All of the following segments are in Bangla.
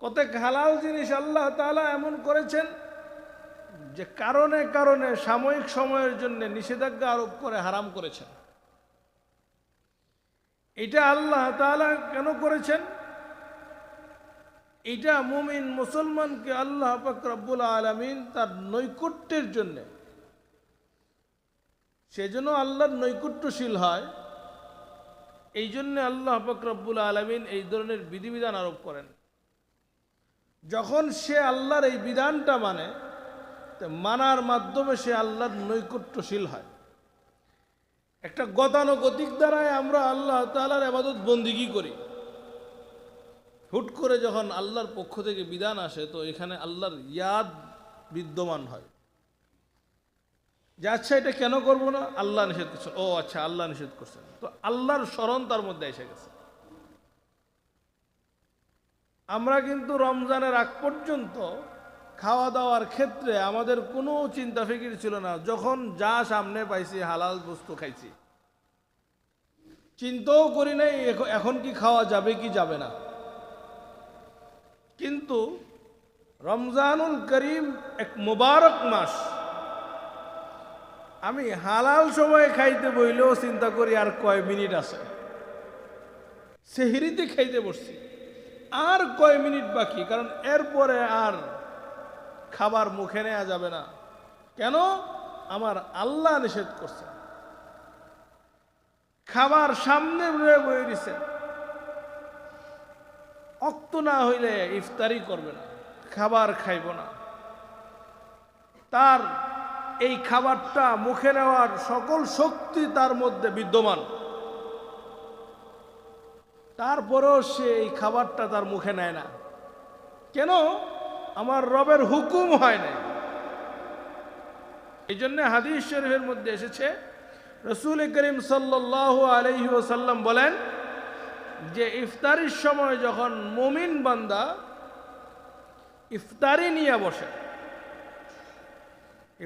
কতক হালাল জিনিস আল্লাহ তাআলা এমন করেছেন যে কারণে কারণে সাময়িক সময়ের জন্য নিষেধাজ্ঞা আরোপ করে হারাম করেছেন। এটা আল্লাহ তাআলা কেন করেছেন? এটা মুমিন মুসলমানকে আল্লাহ রব্বুল আলমিন তার নৈকট্যের জন্যে। সেজন্য আল্লাহর নৈকট্যশীল হয়। এই জন্যে আল্লাহ রব্বুল আলমিন এই ধরনের বিধিবিধান আরোপ করেন। যখন সে আল্লাহর এই বিধানটা মানে মানার মাধ্যমে সে আল্লাহর নৈকট্যশীল হয়। একটা গতানুগতিক দ্বারায় আমরা আল্লাহ তালার আবাদত বন্দিগি করি। হুট করে যখন আল্লাহর পক্ষ থেকে বিধান আসে, তো এখানে আল্লাহর ইয়াদ বিদ্যমান হয়। যে আচ্ছা এটা কেন করব না? আল্লাহ নিষেধ করছে। ও আচ্ছা আল্লাহ নিষেধ করছেন। তো আল্লাহর স্মরণ তার মধ্যে এসে গেছে। আমরা কিন্তু রমজানের আগ পর্যন্ত খাওয়া দাওয়ার ক্ষেত্রে আমাদের কোনো চিন্তা ফিকির ছিল না। যখন যা সামনে পাইছি, হালাল বস্তু খাইছি। চিন্তাও করি নাই এখন কি খাওয়া যাবে, কি যাবে না। কিন্তু রমজানুল করিম এক মোবারক মাস। আমি হালাল সময় খাইতে বইলেও চিন্তা করি আর কয় মিনিট আছে। সেহরিতে খাইতে বসছি। আর কয় মিনিট বাকি? কারণ এরপরে আর খাবার মুখে নেওয়া যাবে না। কেন? আমার আল্লাহ নিষেধ করছে। খাবার সামনে বয়ে দিছে। অক্ত না হইলে ইফতারি করবে না, খাবার খাইব না। তার এই খাবারটা মুখে নেওয়ার সকল শক্তি তার মধ্যে বিদ্যমান। তারপরেও সে এই খাবারটা তার মুখে নেয় না। কেন? আমার রবের হুকুম হয় না এই জন্য হাদিস শরীফের মধ্যে এসেছে, রসুল করিম সাল্লাহ আলহি বলেন যে, ইফতারির সময় যখন মুমিন বান্দা ইফতারি নিয়ে বসে,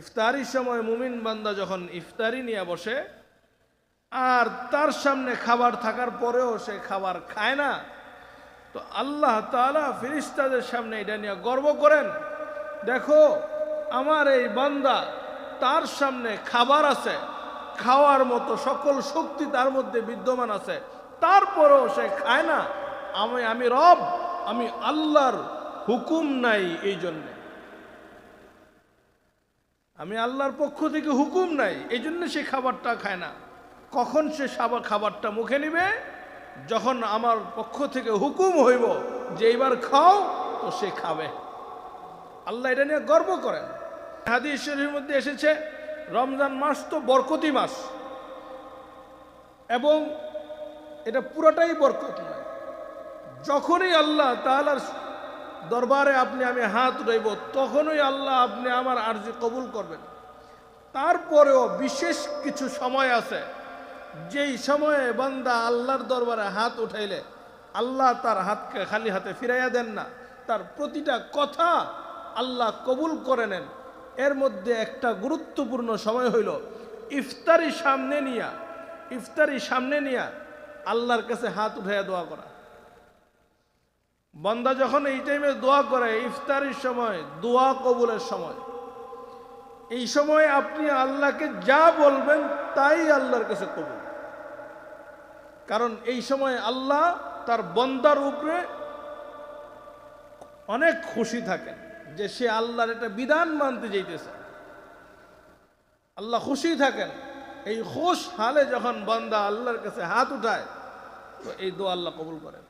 ইফতারির সময় মুমিন বান্দা যখন ইফতারি নিয়ে বসে আর তার সামনে খাবার থাকার পরেও সে খাবার খায় না। তো আল্লাহ তাআলা ফিরিস্তাদের সামনে এটা নিয়ে গর্ব করেন। দেখো, আমার এই বান্দা তার সামনে খাবার আছে, খাওয়ার মতো সকল শক্তি তার মধ্যে বিদ্যমান আছে, তারপরেও সে খায় না। আমি আমি রব, আমি আল্লাহর হুকুম নাই এই জন্যে। আমি আল্লাহর পক্ষ থেকে হুকুম নাই, এই জন্য সে খাবারটা খায় না। কখন সে সাবা খাবারটা মুখে নিবে? যখন আমার পক্ষ থেকে হুকুম হইব যে এইবার খাও, তো সে খাবে। আল্লাহ এটা নিয়ে গর্ব করেন। হাদিস শরীফের মধ্যে এসেছে, রমজান মাস তো বরকতি মাস। এবং এটা পুরোটাই বরকত নয়। যখনই আল্লাহ তাআলার দরবারে আপনি আমি হাত উঠাইব, তখনই আল্লাহ আপনি আমার আর্জি কবুল করবেন। তারপরেও বিশেষ কিছু সময় আছে যেই সময়ে বান্দা আল্লাহর দরবারে হাত উঠাইলে, আল্লাহ তার হাতকে খালি হাতে ফিরাইয়া দেন না, তার প্রতিটা কথা আল্লাহ কবুল করে নেন। এর মধ্যে একটা গুরুত্বপূর্ণ সময় হইল ইফতারি সামনে নিয়া, ইফতারি সামনে নিয়া আল্লাহর কাছে হাত উঠাইয়া দোয়া করা। বান্দা যখন এই টাইমে দোয়া করে, ইফতারির সময়, দোয়া কবুলের সময়, এই সময় আপনি আল্লাহকে যা বলবেন তাই আল্লাহর কাছে কবুল। কারণ এই সময় আল্লাহ তার বন্দার উপরে অনেক খুশি থাকেন যে সে আল্লাহর একটা বিধান মানতে যেতেছে আল্লাহ খুশি থাকেন। এই খুশ হালে যখন বন্দা আল্লাহর কাছে হাত উঠায়, তো এই দোয়া আল্লাহ কবুল করেন।